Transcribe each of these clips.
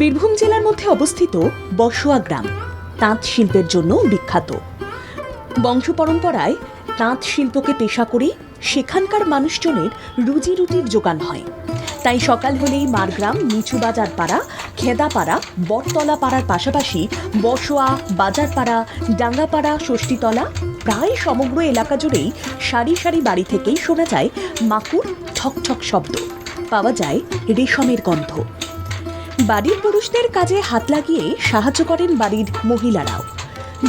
বীরভূম জেলার মধ্যে অবস্থিত বসুয়া গ্রাম, তাঁত শিল্পের জন্য বিখ্যাত। বংশ পরম্পরায় তাঁত শিল্পকে পেশা করে সেখানকার মানুষজনের রুজি রুটির যোগান হয়। তাই সকাল হলেই মারগ্রাম নিচু বাজার পাড়া, খেদাপাড়া, বটতলা পাড়ার পাশাপাশি বসোয়া, বাজারপাড়া, ডাঙ্গাপাড়া, ষষ্ঠীতলা প্রায় সমগ্র এলাকা জুড়েই সারি সারি বাড়ি থেকেই শোনা যায় মাকুর ঠকঠক শব্দ। পাওয়া যায় রেশমের গন্ধ। বাড়ির পুরুষদের কাজে হাত লাগিয়ে সাহায্য করেন বাড়ির মহিলারাও।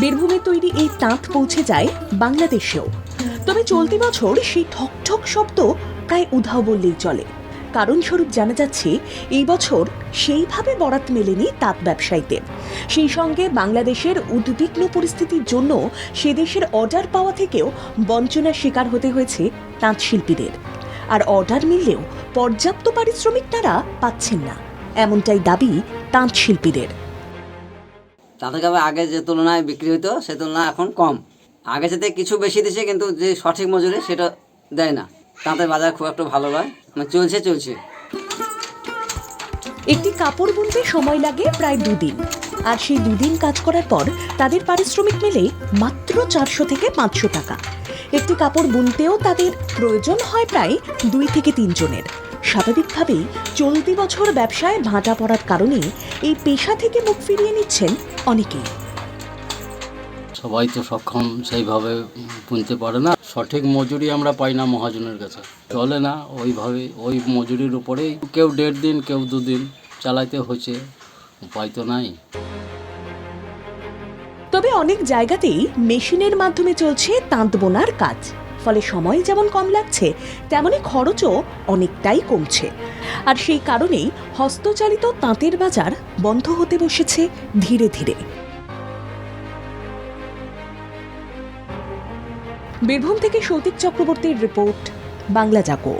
বীরভূমে তৈরি এই তাঁত পৌঁছে যায় বাংলাদেশেও। তবে চলতি বছর সেই ঠকঠক শব্দ প্রায় উধাও বললেই চলে। কারণ স্বরূপ জানা যাচ্ছে, এই বছর সেইভাবে বরাত মেলেনি তাঁত ব্যবসায়ীদের সেই সঙ্গে বাংলাদেশের উদ্বিগ্ন পরিস্থিতির জন্য সে দেশের অর্ডার পাওয়া থেকেও বঞ্চনার শিকার হতে হয়েছে তাঁত শিল্পীদের। আর অর্ডার মিললেও পর্যাপ্ত পারিশ্রমিক তারা পাচ্ছেন না। এমনটাই দাবি তাঁত শিল্পীদের তাতে কাপড় আগে যে তুলনায় বিক্রি হতো সে তুলনায় এখন কম। আগে সাথে কিছু বেশি দিছে কিন্তু যে সঠিক মজুরি সেটা দেয় না। তাঁতের বাজার খুব একটা ভালো নয় মানে চলছে চলছে। একটি কাপড় বুনতে সময় লাগে প্রায় দুদিন। আর সেই দুদিন কাজ করার পর তাদের পারিশ্রমিক মেলে মাত্র চারশো থেকে পাঁচশো টাকা। একটি কাপড় বুনতেও তাদের প্রয়োজন হয় প্রায় দুই থেকে তিনজনের। স্বাভাবিকভাবেই চলতি বছর ব্যবসায় ভাঁটা পড়ার কারণে এই পেশা থেকে মুখ ফিরিয়ে নিচ্ছেন অনেকেই। সবাই তো সক্ষম সেইভাবে বুনতে পারে না। সঠিক মজুরি আমরা পাই না মহাজনের কাছে। চলে না ওইভাবে ওই মজুরির উপরেই কেউ দেড় দিন কেউ দুদিন চালাইতে হয়েছে উপায় তো নাই। তবে অনেক জায়গাতেই মেশিনের মাধ্যমে চলছে তাঁত বোনার কাজ। ফলে সময় যেমন কম লাগছে, তেমনি খরচও অনেকটাই কমছে। আর সেই কারণেই হস্তচালিত তাঁতের বাজার বন্ধ হতে বসেছে ধীরে ধীরে। বীরভূম থেকে সৌতিক চক্রবর্তীর রিপোর্ট, বাংলা জাগো